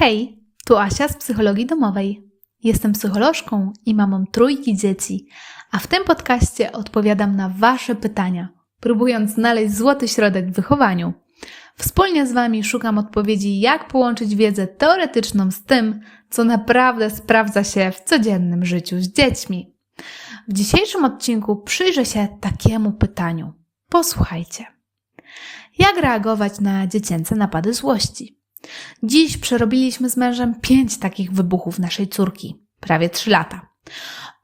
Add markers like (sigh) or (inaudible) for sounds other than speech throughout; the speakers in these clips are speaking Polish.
Hej, tu Asia z Psychologii Domowej. Jestem psycholożką i mamą trójki dzieci, a w tym podcaście odpowiadam na Wasze pytania, próbując znaleźć złoty środek w wychowaniu. Wspólnie z Wami szukam odpowiedzi, jak połączyć wiedzę teoretyczną z tym, co naprawdę sprawdza się w codziennym życiu z dziećmi. W dzisiejszym odcinku przyjrzę się takiemu pytaniu. Posłuchajcie. Jak reagować na dziecięce napady złości? Dziś przerobiliśmy z mężem pięć takich wybuchów naszej córki, prawie trzy lata.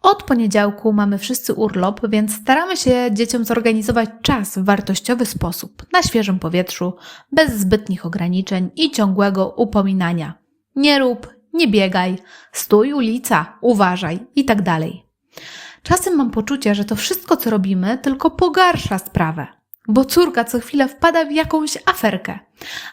Od poniedziałku mamy wszyscy urlop, więc staramy się dzieciom zorganizować czas w wartościowy sposób, na świeżym powietrzu, bez zbytnich ograniczeń i ciągłego upominania. Nie rób, nie biegaj, stój ulica, uważaj i tak. Czasem mam poczucie, że to wszystko, co robimy, tylko pogarsza sprawę, bo córka co chwilę wpada w jakąś aferkę.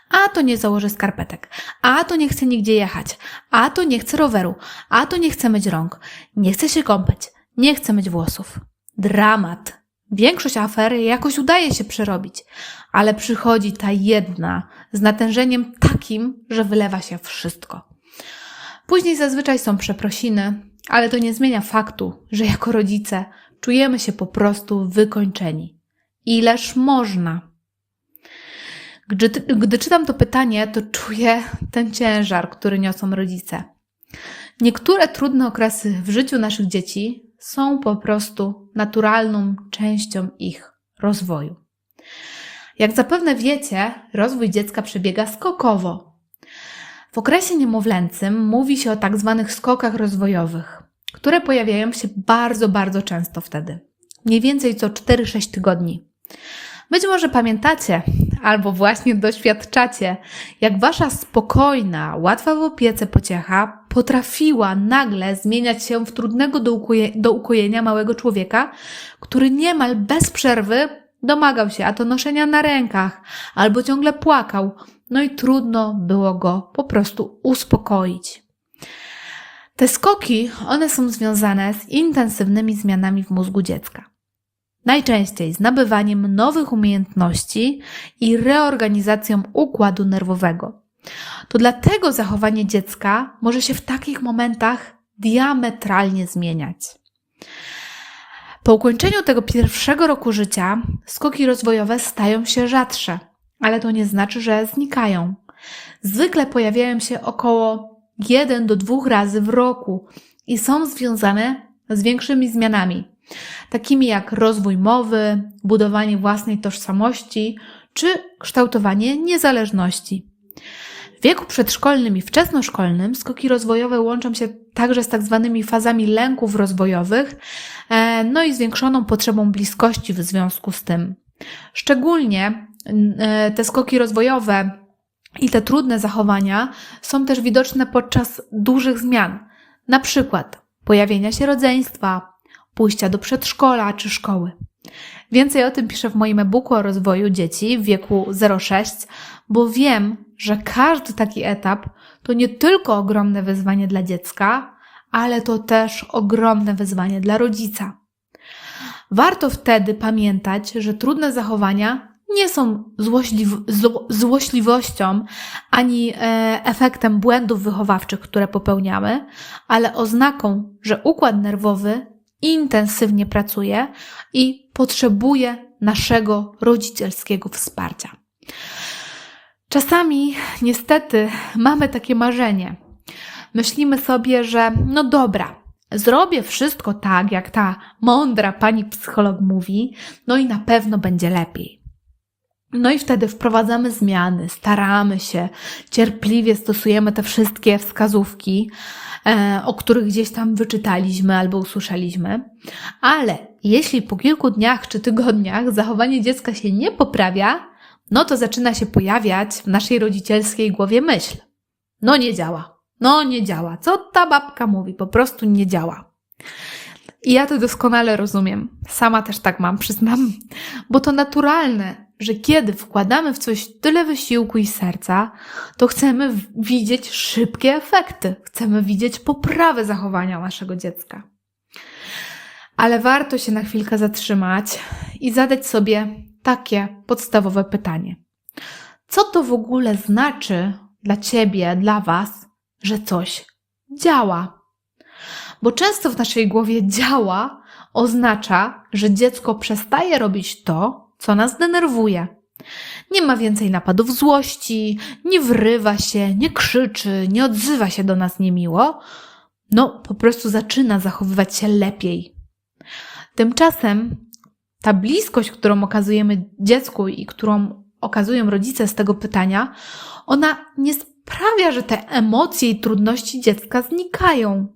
A to nie założy skarpetek, a to nie chce nigdzie jechać, a to nie chce roweru, a to nie chce myć rąk, nie chce się kąpać, nie chce myć włosów. Dramat. Większość afer jakoś udaje się przerobić, ale przychodzi ta jedna z natężeniem takim, że wylewa się wszystko. Później zazwyczaj są przeprosiny, ale to nie zmienia faktu, że jako rodzice czujemy się po prostu wykończeni. Ileż można? Gdy, gdy czytam to pytanie, to czuję ten ciężar, który niosą rodzice. Niektóre trudne okresy w życiu naszych dzieci są po prostu naturalną częścią ich rozwoju. Jak zapewne wiecie, rozwój dziecka przebiega skokowo. W okresie niemowlęcym mówi się o tak zwanych skokach rozwojowych, które pojawiają się bardzo, bardzo często wtedy. Mniej więcej co 4-6 tygodni. Być może pamiętacie, albo właśnie doświadczacie, jak wasza spokojna, łatwa w opiece pociecha potrafiła nagle zmieniać się w trudnego do, ukoje, do ukojenia małego człowieka, który niemal bez przerwy domagał się a to noszenia na rękach, albo ciągle płakał, no i trudno było go po prostu uspokoić. Te skoki, one są związane z intensywnymi zmianami w mózgu dziecka. Najczęściej z nabywaniem nowych umiejętności i reorganizacją układu nerwowego. To dlatego zachowanie dziecka może się w takich momentach diametralnie zmieniać. Po ukończeniu tego pierwszego roku życia skoki rozwojowe stają się rzadsze, ale to nie znaczy, że znikają. Zwykle pojawiają się około 1 do 2 razy w roku i są związane z większymi zmianami, takimi jak rozwój mowy, budowanie własnej tożsamości czy kształtowanie niezależności. W wieku przedszkolnym i wczesnoszkolnym skoki rozwojowe łączą się także z tak zwanymi fazami lęków rozwojowych, e, no i zwiększoną potrzebą bliskości w związku z tym. Szczególnie e, te skoki rozwojowe i te trudne zachowania są też widoczne podczas dużych zmian, na przykład pojawienia się rodzeństwa, pójścia do przedszkola czy szkoły. Więcej o tym piszę w moim e-booku o rozwoju dzieci w wieku 0,6, bo wiem, że każdy taki etap to nie tylko ogromne wyzwanie dla dziecka, ale to też ogromne wyzwanie dla rodzica. Warto wtedy pamiętać, że trudne zachowania nie są złośliw- zło- złośliwością ani e, efektem błędów wychowawczych, które popełniamy, ale oznaką, że układ nerwowy intensywnie pracuje i potrzebuje naszego rodzicielskiego wsparcia. Czasami, niestety, mamy takie marzenie. Myślimy sobie, że no dobra, zrobię wszystko tak, jak ta mądra pani psycholog mówi, no i na pewno będzie lepiej. No i wtedy wprowadzamy zmiany, staramy się, cierpliwie stosujemy te wszystkie wskazówki, e, o których gdzieś tam wyczytaliśmy albo usłyszeliśmy, ale jeśli po kilku dniach czy tygodniach zachowanie dziecka się nie poprawia, no to zaczyna się pojawiać w naszej rodzicielskiej głowie myśl. No nie działa. No nie działa. Co ta babka mówi? Po prostu nie działa. I ja to doskonale rozumiem. Sama też tak mam, przyznam, bo to naturalne, że kiedy wkładamy w coś tyle wysiłku i serca, to chcemy widzieć szybkie efekty, chcemy widzieć poprawę zachowania naszego dziecka. Ale warto się na chwilkę zatrzymać i zadać sobie takie podstawowe pytanie: co to w ogóle znaczy dla ciebie, dla was że coś działa. Bo często w naszej głowie działa oznacza, że dziecko przestaje robić to, co nas denerwuje. Nie ma więcej napadów złości, nie wrywa się, nie krzyczy, nie odzywa się do nas niemiło. No, po prostu zaczyna zachowywać się lepiej. Tymczasem ta bliskość, którą okazujemy dziecku i którą okazują rodzice z tego pytania, ona nie sprawia, że te emocje i trudności dziecka znikają.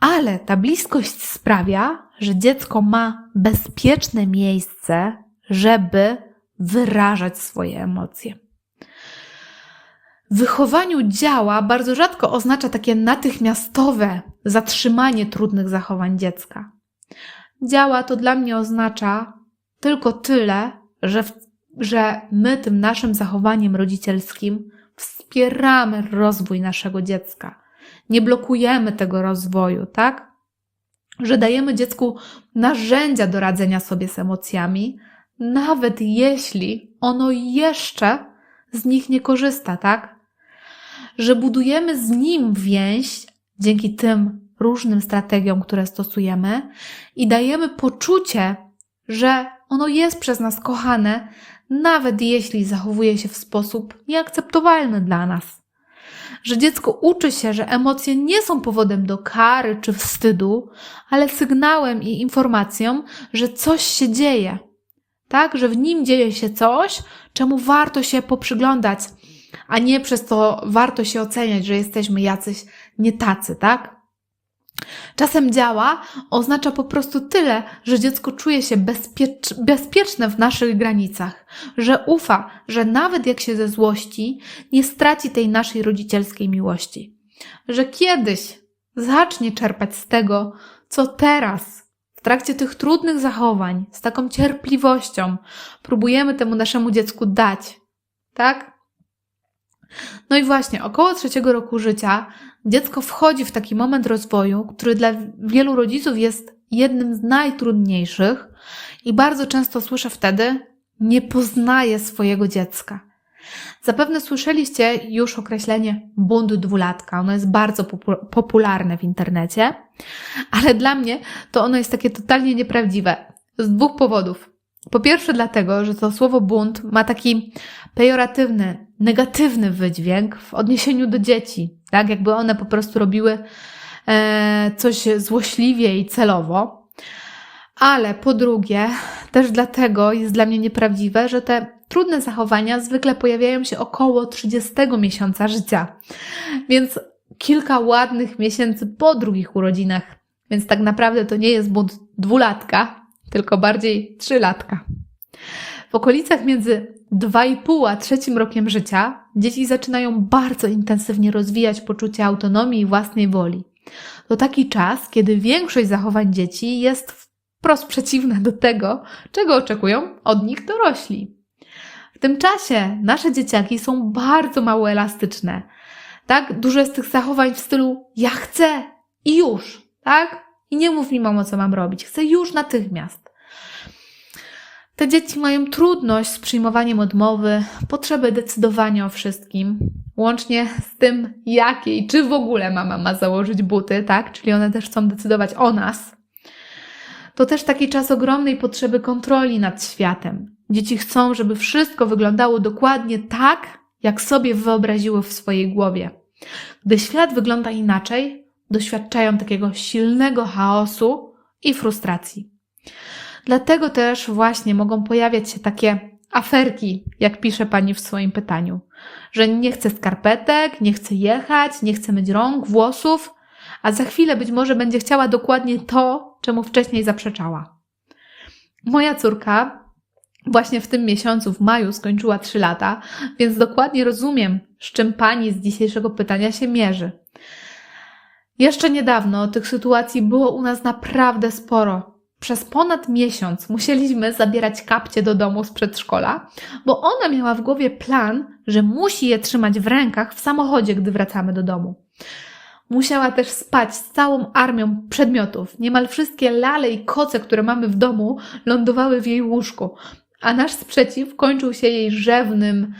Ale ta bliskość sprawia, że dziecko ma bezpieczne miejsce, żeby wyrażać swoje emocje. W wychowaniu działa bardzo rzadko oznacza takie natychmiastowe zatrzymanie trudnych zachowań dziecka. Działa to dla mnie oznacza tylko tyle, że, że my tym naszym zachowaniem rodzicielskim wspieramy rozwój naszego dziecka. Nie blokujemy tego rozwoju, tak? Że dajemy dziecku narzędzia do radzenia sobie z emocjami, nawet jeśli ono jeszcze z nich nie korzysta, tak? Że budujemy z nim więź dzięki tym różnym strategiom, które stosujemy i dajemy poczucie, że ono jest przez nas kochane, nawet jeśli zachowuje się w sposób nieakceptowalny dla nas. Że dziecko uczy się, że emocje nie są powodem do kary czy wstydu, ale sygnałem i informacją, że coś się dzieje. Tak, że w nim dzieje się coś, czemu warto się poprzyglądać, a nie przez to warto się oceniać, że jesteśmy jacyś nie tacy, tak? Czasem działa oznacza po prostu tyle, że dziecko czuje się bezpiecz bezpieczne w naszych granicach, że ufa, że nawet jak się ze złości, nie straci tej naszej rodzicielskiej miłości. Że kiedyś zacznie czerpać z tego, co teraz, w trakcie tych trudnych zachowań, z taką cierpliwością, próbujemy temu naszemu dziecku dać. Tak? No i właśnie, około trzeciego roku życia dziecko wchodzi w taki moment rozwoju, który dla wielu rodziców jest jednym z najtrudniejszych i bardzo często słyszę wtedy, nie poznaje swojego dziecka. Zapewne słyszeliście już określenie bunt dwulatka. Ono jest bardzo popularne w internecie, ale dla mnie to ono jest takie totalnie nieprawdziwe. Z dwóch powodów. Po pierwsze, dlatego, że to słowo bunt ma taki pejoratywny, negatywny wydźwięk w odniesieniu do dzieci, tak? Jakby one po prostu robiły e, coś złośliwie i celowo. Ale po drugie, też dlatego jest dla mnie nieprawdziwe, że te trudne zachowania zwykle pojawiają się około 30 miesiąca życia. Więc kilka ładnych miesięcy po drugich urodzinach. Więc tak naprawdę to nie jest bunt dwulatka, tylko bardziej trzylatka. W okolicach między 2,5 a trzecim rokiem życia dzieci zaczynają bardzo intensywnie rozwijać poczucie autonomii i własnej woli. To taki czas, kiedy większość zachowań dzieci jest wprost przeciwna do tego, czego oczekują od nich dorośli. W tym czasie nasze dzieciaki są bardzo mało elastyczne. Tak, dużo jest tych zachowań w stylu ja chcę i już, tak? I nie mów mi mamo, co mam robić. Chcę już natychmiast. Te dzieci mają trudność z przyjmowaniem odmowy, potrzebę decydowania o wszystkim, łącznie z tym, jakiej, czy w ogóle mama ma założyć buty, tak? Czyli one też chcą decydować o nas. To też taki czas ogromnej potrzeby kontroli nad światem. Dzieci chcą, żeby wszystko wyglądało dokładnie tak, jak sobie wyobraziły w swojej głowie. Gdy świat wygląda inaczej, doświadczają takiego silnego chaosu i frustracji. Dlatego też właśnie mogą pojawiać się takie aferki, jak pisze pani w swoim pytaniu, że nie chce skarpetek, nie chce jechać, nie chce myć rąk, włosów, a za chwilę być może będzie chciała dokładnie to, czemu wcześniej zaprzeczała. Moja córka właśnie w tym miesiącu, w maju, skończyła 3 lata, więc dokładnie rozumiem, z czym pani z dzisiejszego pytania się mierzy. Jeszcze niedawno tych sytuacji było u nas naprawdę sporo. Przez ponad miesiąc musieliśmy zabierać kapcie do domu z przedszkola, bo ona miała w głowie plan, że musi je trzymać w rękach w samochodzie, gdy wracamy do domu. Musiała też spać z całą armią przedmiotów. Niemal wszystkie lale i koce, które mamy w domu, lądowały w jej łóżku, a nasz sprzeciw kończył się jej rzewnym,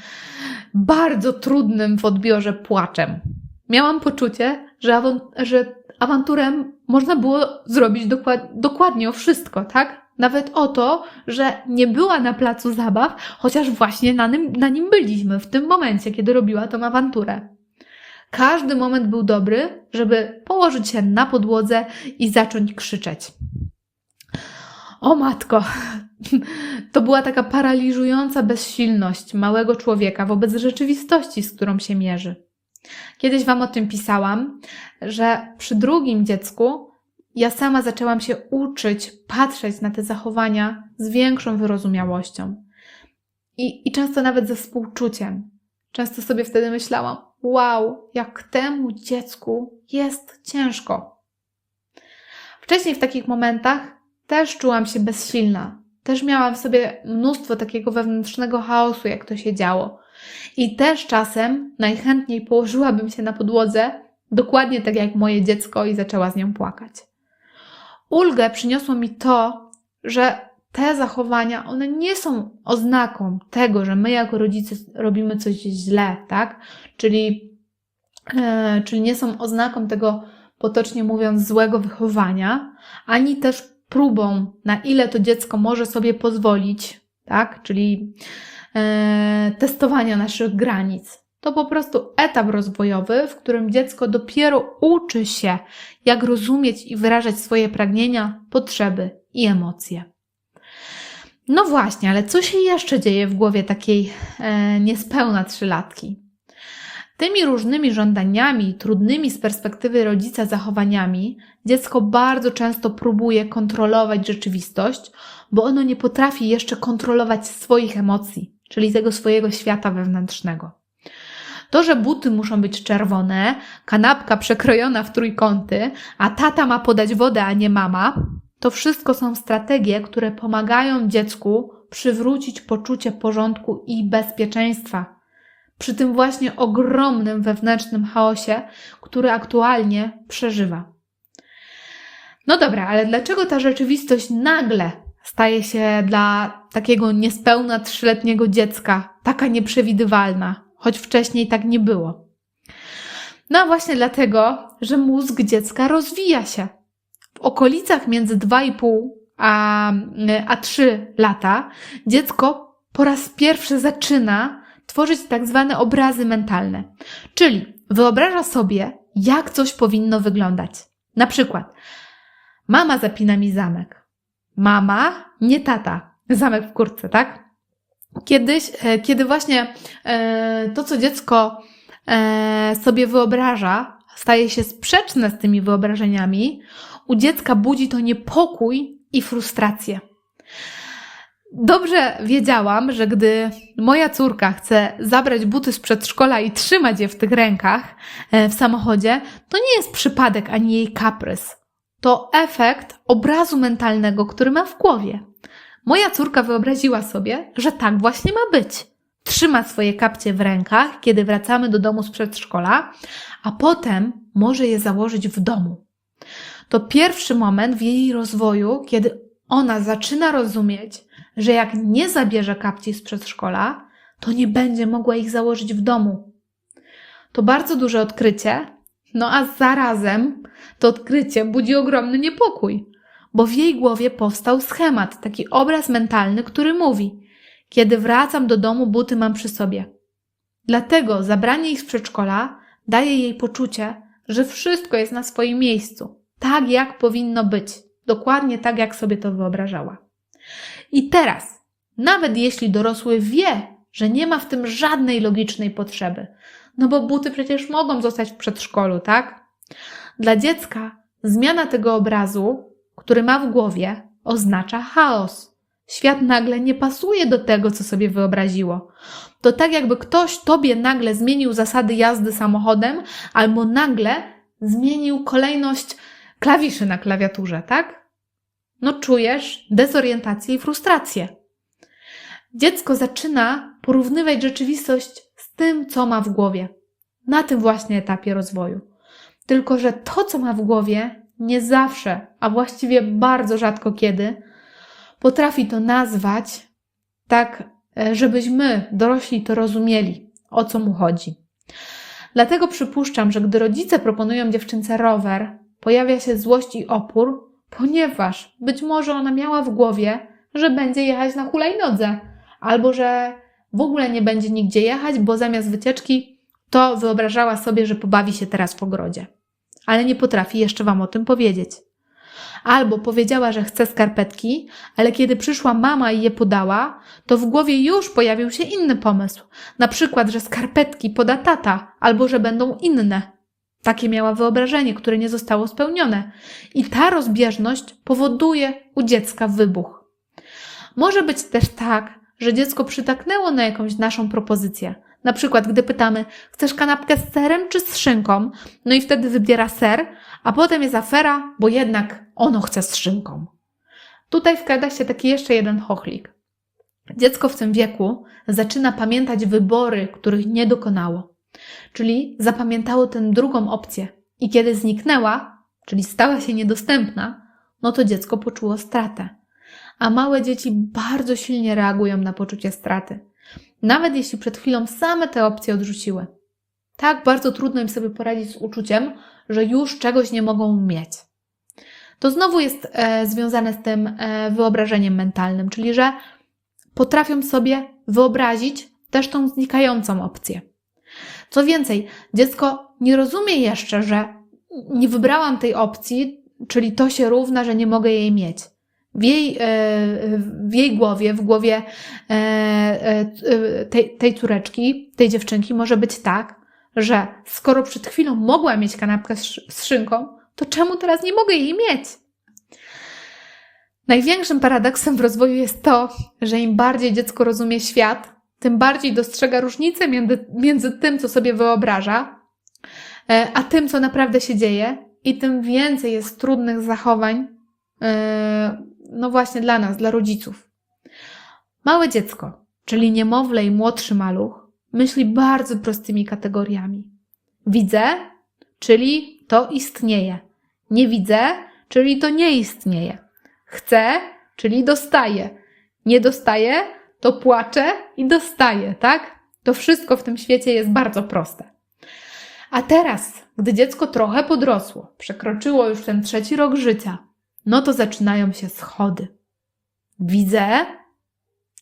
bardzo trudnym w odbiorze płaczem. miałam poczucie, że, awan- że awanturę można było zrobić dokład- dokładnie o wszystko, tak? Nawet o to, że nie była na placu zabaw, chociaż właśnie na nim, na nim byliśmy w tym momencie, kiedy robiła tą awanturę. Każdy moment był dobry, żeby położyć się na podłodze i zacząć krzyczeć. O matko, (laughs) to była taka paraliżująca bezsilność małego człowieka wobec rzeczywistości, z którą się mierzy. Kiedyś Wam o tym pisałam, że przy drugim dziecku ja sama zaczęłam się uczyć, patrzeć na te zachowania z większą wyrozumiałością. I, I często nawet ze współczuciem. Często sobie wtedy myślałam, wow, jak temu dziecku jest ciężko. Wcześniej w takich momentach też czułam się bezsilna. Też miałam w sobie mnóstwo takiego wewnętrznego chaosu, jak to się działo. I też czasem najchętniej położyłabym się na podłodze, dokładnie tak jak moje dziecko, i zaczęła z nią płakać. Ulgę przyniosło mi to, że te zachowania, one nie są oznaką tego, że my jako rodzice robimy coś źle, tak? Czyli, e, czyli nie są oznaką tego, potocznie mówiąc, złego wychowania, ani też próbą, na ile to dziecko może sobie pozwolić, tak? Czyli e, testowania naszych granic. To po prostu etap rozwojowy, w którym dziecko dopiero uczy się, jak rozumieć i wyrażać swoje pragnienia, potrzeby i emocje. No właśnie, ale co się jeszcze dzieje w głowie takiej e, niespełna trzylatki? Tymi różnymi żądaniami, trudnymi z perspektywy rodzica zachowaniami, dziecko bardzo często próbuje kontrolować rzeczywistość, bo ono nie potrafi jeszcze kontrolować swoich emocji, czyli tego swojego świata wewnętrznego. To, że buty muszą być czerwone, kanapka przekrojona w trójkąty, a tata ma podać wodę, a nie mama, to wszystko są strategie, które pomagają dziecku przywrócić poczucie porządku i bezpieczeństwa przy tym właśnie ogromnym wewnętrznym chaosie, który aktualnie przeżywa. No dobra, ale dlaczego ta rzeczywistość nagle staje się dla takiego niespełna trzyletniego dziecka taka nieprzewidywalna, choć wcześniej tak nie było? No właśnie dlatego, że mózg dziecka rozwija się. W okolicach między 2,5 a, a 3 lata dziecko po raz pierwszy zaczyna tworzyć tak zwane obrazy mentalne. Czyli wyobraża sobie, jak coś powinno wyglądać. Na przykład, mama zapina mi zamek. Mama, nie tata. Zamek w kurtce, tak? Kiedyś, e, kiedy właśnie e, to, co dziecko e, sobie wyobraża, staje się sprzeczne z tymi wyobrażeniami, u dziecka budzi to niepokój i frustrację. Dobrze wiedziałam, że gdy moja córka chce zabrać buty z przedszkola i trzymać je w tych rękach w samochodzie, to nie jest przypadek ani jej kaprys. To efekt obrazu mentalnego, który ma w głowie. Moja córka wyobraziła sobie, że tak właśnie ma być. Trzyma swoje kapcie w rękach, kiedy wracamy do domu z przedszkola, a potem może je założyć w domu. To pierwszy moment w jej rozwoju, kiedy ona zaczyna rozumieć, że jak nie zabierze kapci z przedszkola, to nie będzie mogła ich założyć w domu. To bardzo duże odkrycie, no a zarazem to odkrycie budzi ogromny niepokój, bo w jej głowie powstał schemat, taki obraz mentalny, który mówi: Kiedy wracam do domu, buty mam przy sobie. Dlatego zabranie ich z przedszkola daje jej poczucie, że wszystko jest na swoim miejscu, tak jak powinno być, dokładnie tak jak sobie to wyobrażała. I teraz, nawet jeśli dorosły wie, że nie ma w tym żadnej logicznej potrzeby, no bo buty przecież mogą zostać w przedszkolu, tak? Dla dziecka zmiana tego obrazu, który ma w głowie, oznacza chaos. Świat nagle nie pasuje do tego, co sobie wyobraziło. To tak, jakby ktoś tobie nagle zmienił zasady jazdy samochodem, albo nagle zmienił kolejność klawiszy na klawiaturze, tak? No czujesz dezorientację i frustrację. Dziecko zaczyna porównywać rzeczywistość z tym, co ma w głowie. Na tym właśnie etapie rozwoju. Tylko, że to, co ma w głowie, nie zawsze, a właściwie bardzo rzadko kiedy, potrafi to nazwać tak, żebyśmy, dorośli, to rozumieli, o co mu chodzi. Dlatego przypuszczam, że gdy rodzice proponują dziewczynce rower, pojawia się złość i opór, ponieważ być może ona miała w głowie, że będzie jechać na hulajnodze, albo że w ogóle nie będzie nigdzie jechać, bo zamiast wycieczki to wyobrażała sobie, że pobawi się teraz w ogrodzie. Ale nie potrafi jeszcze Wam o tym powiedzieć. Albo powiedziała, że chce skarpetki, ale kiedy przyszła mama i je podała, to w głowie już pojawił się inny pomysł. Na przykład, że skarpetki poda tata, albo że będą inne. Takie miała wyobrażenie, które nie zostało spełnione. I ta rozbieżność powoduje u dziecka wybuch. Może być też tak, że dziecko przytaknęło na jakąś naszą propozycję. Na przykład, gdy pytamy, chcesz kanapkę z serem czy z szynką? No i wtedy wybiera ser, a potem jest afera, bo jednak ono chce z szynką. Tutaj wkrada się taki jeszcze jeden chochlik. Dziecko w tym wieku zaczyna pamiętać wybory, których nie dokonało. Czyli zapamiętało tę drugą opcję. I kiedy zniknęła, czyli stała się niedostępna, no to dziecko poczuło stratę. A małe dzieci bardzo silnie reagują na poczucie straty. Nawet jeśli przed chwilą same te opcje odrzuciły. Tak bardzo trudno im sobie poradzić z uczuciem, że już czegoś nie mogą mieć. To znowu jest e, związane z tym e, wyobrażeniem mentalnym, czyli że potrafią sobie wyobrazić też tą znikającą opcję. Co więcej, dziecko nie rozumie jeszcze, że nie wybrałam tej opcji, czyli to się równa, że nie mogę jej mieć. W jej, e, w jej głowie, w głowie e, e, tej, tej córeczki, tej dziewczynki może być tak, że skoro przed chwilą mogła mieć kanapkę z szynką, to czemu teraz nie mogę jej mieć? Największym paradoksem w rozwoju jest to, że im bardziej dziecko rozumie świat, tym bardziej dostrzega różnicę między, między tym, co sobie wyobraża, e, a tym, co naprawdę się dzieje, i tym więcej jest trudnych zachowań, e, no właśnie dla nas, dla rodziców. Małe dziecko, czyli niemowlę i młodszy maluch, myśli bardzo prostymi kategoriami. Widzę, czyli to istnieje. Nie widzę, czyli to nie istnieje. Chcę, czyli dostaję. Nie dostaję, to płaczę i dostaję, tak? To wszystko w tym świecie jest bardzo proste. A teraz, gdy dziecko trochę podrosło, przekroczyło już ten trzeci rok życia, no to zaczynają się schody. Widzę,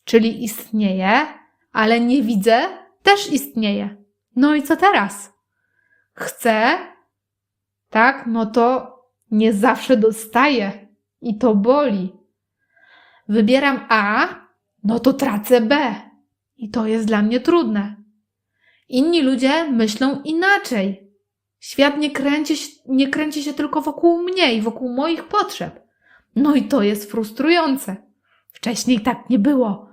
czyli istnieje, ale nie widzę, też istnieje. No i co teraz? Chcę, tak? No to nie zawsze dostaję i to boli. Wybieram A, no to tracę B. I to jest dla mnie trudne. Inni ludzie myślą inaczej. Świat nie kręci, nie kręci się tylko wokół mnie i wokół moich potrzeb. No i to jest frustrujące. Wcześniej tak nie było.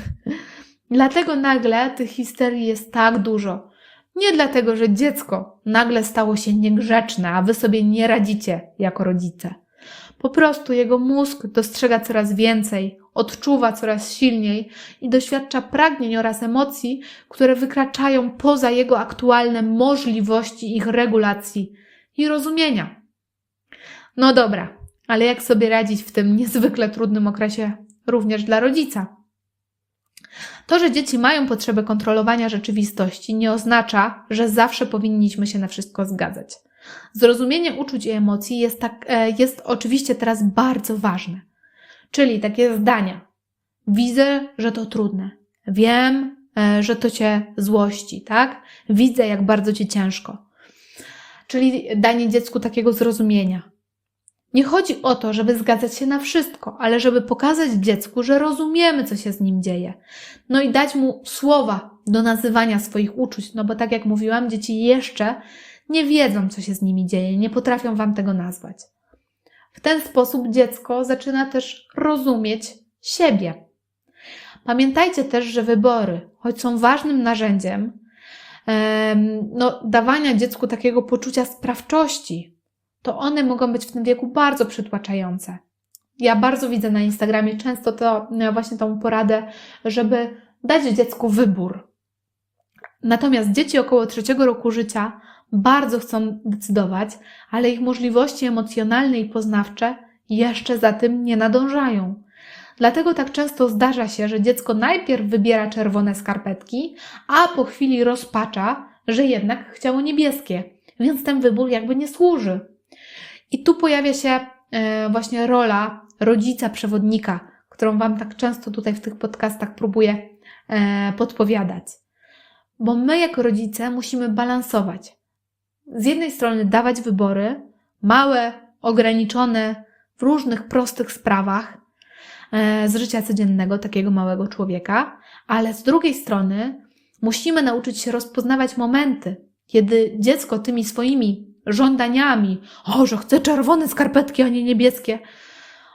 (laughs) dlatego nagle tych histerii jest tak dużo. Nie dlatego, że dziecko nagle stało się niegrzeczne, a wy sobie nie radzicie jako rodzice. Po prostu jego mózg dostrzega coraz więcej, odczuwa coraz silniej i doświadcza pragnień oraz emocji, które wykraczają poza jego aktualne możliwości ich regulacji i rozumienia. No dobra, ale jak sobie radzić w tym niezwykle trudnym okresie również dla rodzica? To, że dzieci mają potrzebę kontrolowania rzeczywistości, nie oznacza, że zawsze powinniśmy się na wszystko zgadzać. Zrozumienie uczuć i emocji jest, tak, e, jest oczywiście teraz bardzo ważne. Czyli takie zdania. Widzę, że to trudne. Wiem, e, że to cię złości, tak? Widzę, jak bardzo ci ciężko. Czyli danie dziecku takiego zrozumienia. Nie chodzi o to, żeby zgadzać się na wszystko, ale żeby pokazać dziecku, że rozumiemy, co się z nim dzieje. No i dać mu słowa do nazywania swoich uczuć, no bo tak jak mówiłam, dzieci jeszcze nie wiedzą, co się z nimi dzieje, nie potrafią wam tego nazwać. W ten sposób dziecko zaczyna też rozumieć siebie. Pamiętajcie też, że wybory, choć są ważnym narzędziem, no, dawania dziecku takiego poczucia sprawczości, to one mogą być w tym wieku bardzo przytłaczające. Ja bardzo widzę na Instagramie często to no, właśnie tą poradę, żeby dać dziecku wybór. Natomiast dzieci około trzeciego roku życia bardzo chcą decydować, ale ich możliwości emocjonalne i poznawcze jeszcze za tym nie nadążają. Dlatego tak często zdarza się, że dziecko najpierw wybiera czerwone skarpetki, a po chwili rozpacza, że jednak chciało niebieskie, więc ten wybór jakby nie służy. I tu pojawia się e, właśnie rola rodzica przewodnika, którą Wam tak często tutaj w tych podcastach próbuję e, podpowiadać. Bo my, jako rodzice, musimy balansować. Z jednej strony dawać wybory, małe, ograniczone w różnych prostych sprawach e, z życia codziennego takiego małego człowieka, ale z drugiej strony musimy nauczyć się rozpoznawać momenty, kiedy dziecko tymi swoimi żądaniami, o, że chce czerwone skarpetki, a nie niebieskie,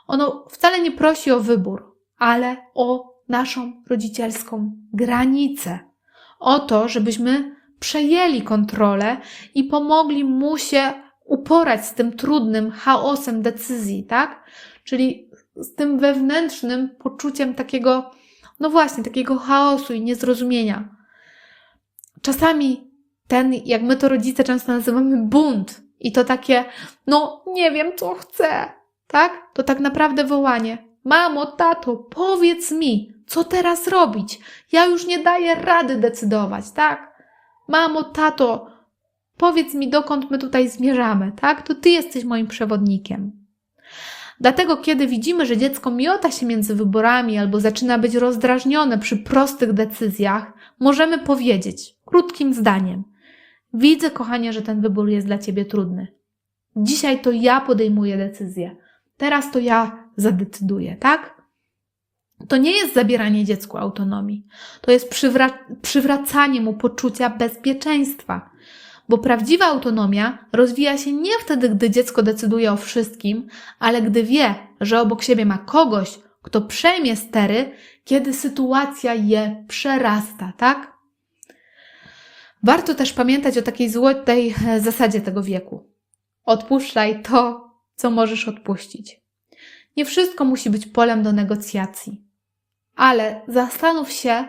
ono wcale nie prosi o wybór, ale o naszą rodzicielską granicę. O to, żebyśmy przejęli kontrolę i pomogli mu się uporać z tym trudnym chaosem decyzji, tak? Czyli z tym wewnętrznym poczuciem takiego, no właśnie, takiego chaosu i niezrozumienia. Czasami ten, jak my to rodzice często nazywamy bunt, i to takie, no nie wiem, co chcę, tak? To tak naprawdę wołanie. Mamo, tato, powiedz mi, co teraz robić? Ja już nie daję rady decydować, tak? Mamo, tato, powiedz mi, dokąd my tutaj zmierzamy, tak? To ty jesteś moim przewodnikiem. Dlatego, kiedy widzimy, że dziecko miota się między wyborami albo zaczyna być rozdrażnione przy prostych decyzjach, możemy powiedzieć krótkim zdaniem: Widzę, kochanie, że ten wybór jest dla ciebie trudny. Dzisiaj to ja podejmuję decyzję. Teraz to ja zadecyduję, tak? To nie jest zabieranie dziecku autonomii. To jest przywra- przywracanie mu poczucia bezpieczeństwa. Bo prawdziwa autonomia rozwija się nie wtedy, gdy dziecko decyduje o wszystkim, ale gdy wie, że obok siebie ma kogoś, kto przejmie stery, kiedy sytuacja je przerasta, tak? Warto też pamiętać o takiej złotej e, zasadzie tego wieku. Odpuszczaj to, co możesz odpuścić. Nie wszystko musi być polem do negocjacji, ale zastanów się,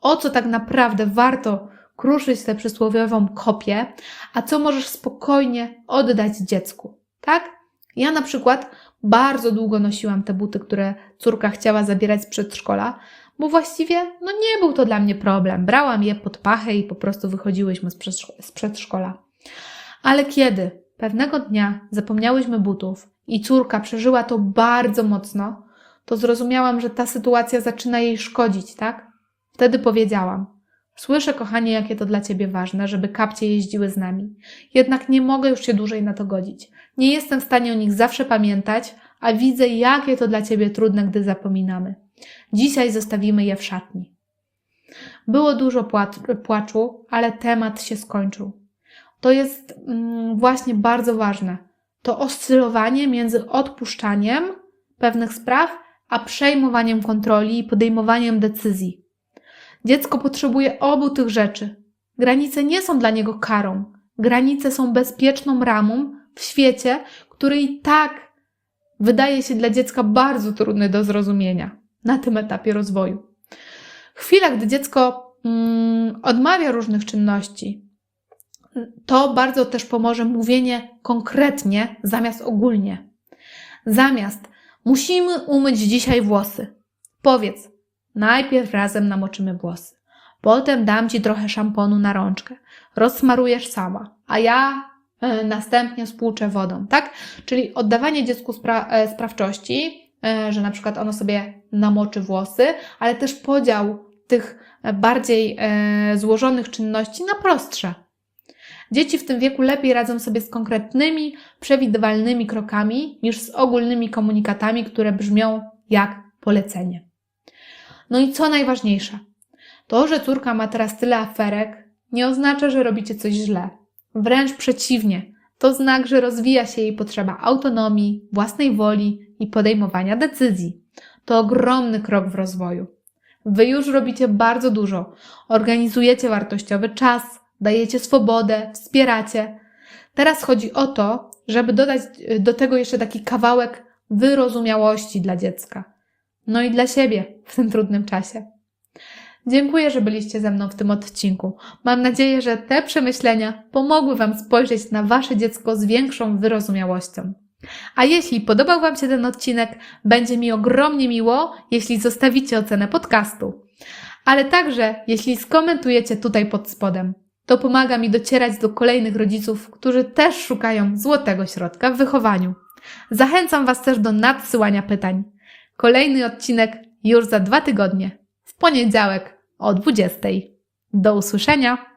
o co tak naprawdę warto kruszyć tę przysłowiową kopię, a co możesz spokojnie oddać dziecku. Tak? Ja na przykład bardzo długo nosiłam te buty, które córka chciała zabierać z przedszkola, bo właściwie no nie był to dla mnie problem. Brałam je pod pachę i po prostu wychodziłyśmy z przedszkola. Ale kiedy pewnego dnia zapomniałyśmy butów i córka przeżyła to bardzo mocno, to zrozumiałam, że ta sytuacja zaczyna jej szkodzić, tak? Wtedy powiedziałam: Słyszę, kochanie, jakie to dla ciebie ważne, żeby kapcie jeździły z nami. Jednak nie mogę już się dłużej na to godzić. Nie jestem w stanie o nich zawsze pamiętać, a widzę, jakie to dla ciebie trudne, gdy zapominamy. Dzisiaj zostawimy je w szatni. Było dużo płaczu, ale temat się skończył. To jest mm, właśnie bardzo ważne. To oscylowanie między odpuszczaniem pewnych spraw, a przejmowaniem kontroli i podejmowaniem decyzji. Dziecko potrzebuje obu tych rzeczy. Granice nie są dla niego karą. Granice są bezpieczną ramą w świecie, który i tak wydaje się dla dziecka bardzo trudny do zrozumienia na tym etapie rozwoju. Chwila, gdy dziecko mm, odmawia różnych czynności, to bardzo też pomoże mówienie konkretnie zamiast ogólnie. Zamiast musimy umyć dzisiaj włosy. Powiedz, najpierw razem namoczymy włosy. Potem dam ci trochę szamponu na rączkę. Rozsmarujesz sama, a ja e, następnie spłuczę wodą, tak? Czyli oddawanie dziecku spra e, sprawczości, e, że na przykład ono sobie namoczy włosy, ale też podział tych bardziej złożonych czynności na prostsze. Dzieci w tym wieku lepiej radzą sobie z konkretnymi, przewidywalnymi krokami niż z ogólnymi komunikatami, które brzmią jak polecenie. No i co najważniejsze, to, że córka ma teraz tyle aferek, nie oznacza, że robicie coś źle. Wręcz przeciwnie, to znak, że rozwija się jej potrzeba autonomii, własnej woli i podejmowania decyzji. To ogromny krok w rozwoju. Wy już robicie bardzo dużo. Organizujecie wartościowy czas, dajecie swobodę, wspieracie. Teraz chodzi o to, żeby dodać y, do tego jeszcze taki kawałek wyrozumiałości dla dziecka. No i dla siebie w tym trudnym czasie. Dziękuję, że byliście ze mną w tym odcinku. Mam nadzieję, że te przemyślenia pomogły Wam spojrzeć na Wasze dziecko z większą wyrozumiałością. A jeśli podobał Wam się ten odcinek, będzie mi ogromnie miło, jeśli zostawicie ocenę podcastu. Ale także, jeśli skomentujecie tutaj pod spodem. To pomaga mi docierać do kolejnych rodziców, którzy też szukają złotego środka w wychowaniu. Zachęcam Was też do nadsyłania pytań. Kolejny odcinek już za dwa tygodnie, w poniedziałek o 20. Do usłyszenia!